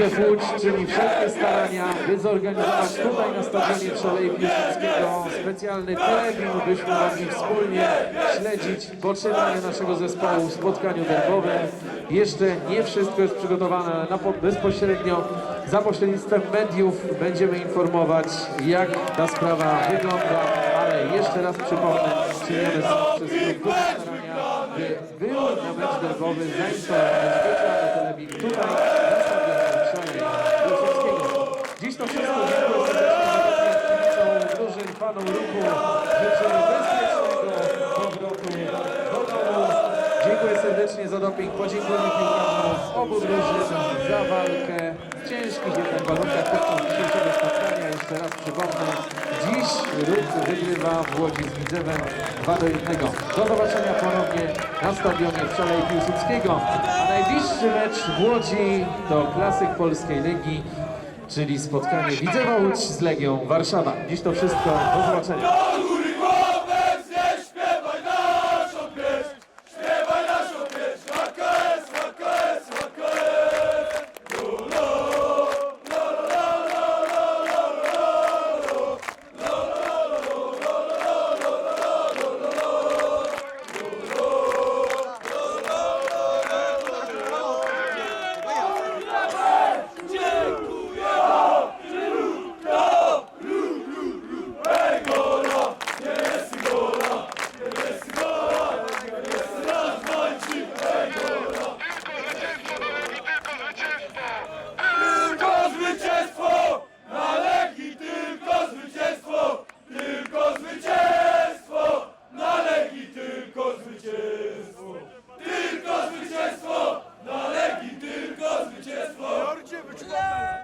Widzew Łódź czyni wszelkie starania, by zorganizować tutaj na stadionie Szalei Piłsudskiego specjalny telefilm, byśmy mogli wspólnie śledzić poczynania naszego zespołu w spotkaniu derbowym. Jeszcze nie wszystko jest przygotowane, na po- bezpośrednio. Za pośrednictwem mediów będziemy informować, jak ta sprawa wygląda, ale jeszcze raz przypomnę, czynione są starania, by był na mecz derbowy zainstalowany specjalny telewizor tutaj ruchu. Życzę bezpiecznego powrotu do domu. Dziękuję serdecznie za doping. Podziękujemy piłkarzom z obu drużyn za walkę w ciężkich jednak warunkach podczas dzisiejszego spotkania. Jeszcze raz przypomnę, dziś ruch wygrywa w Łodzi z Widzewem 2 do 1. Do zobaczenia ponownie na stadionie w Szalei Piłsudskiego. A najbliższy mecz w Łodzi to klasyk Polskiej Ligi czyli spotkanie Widzewa Łódź z Legią Warszawa. Dziś to wszystko, do zobaczenia.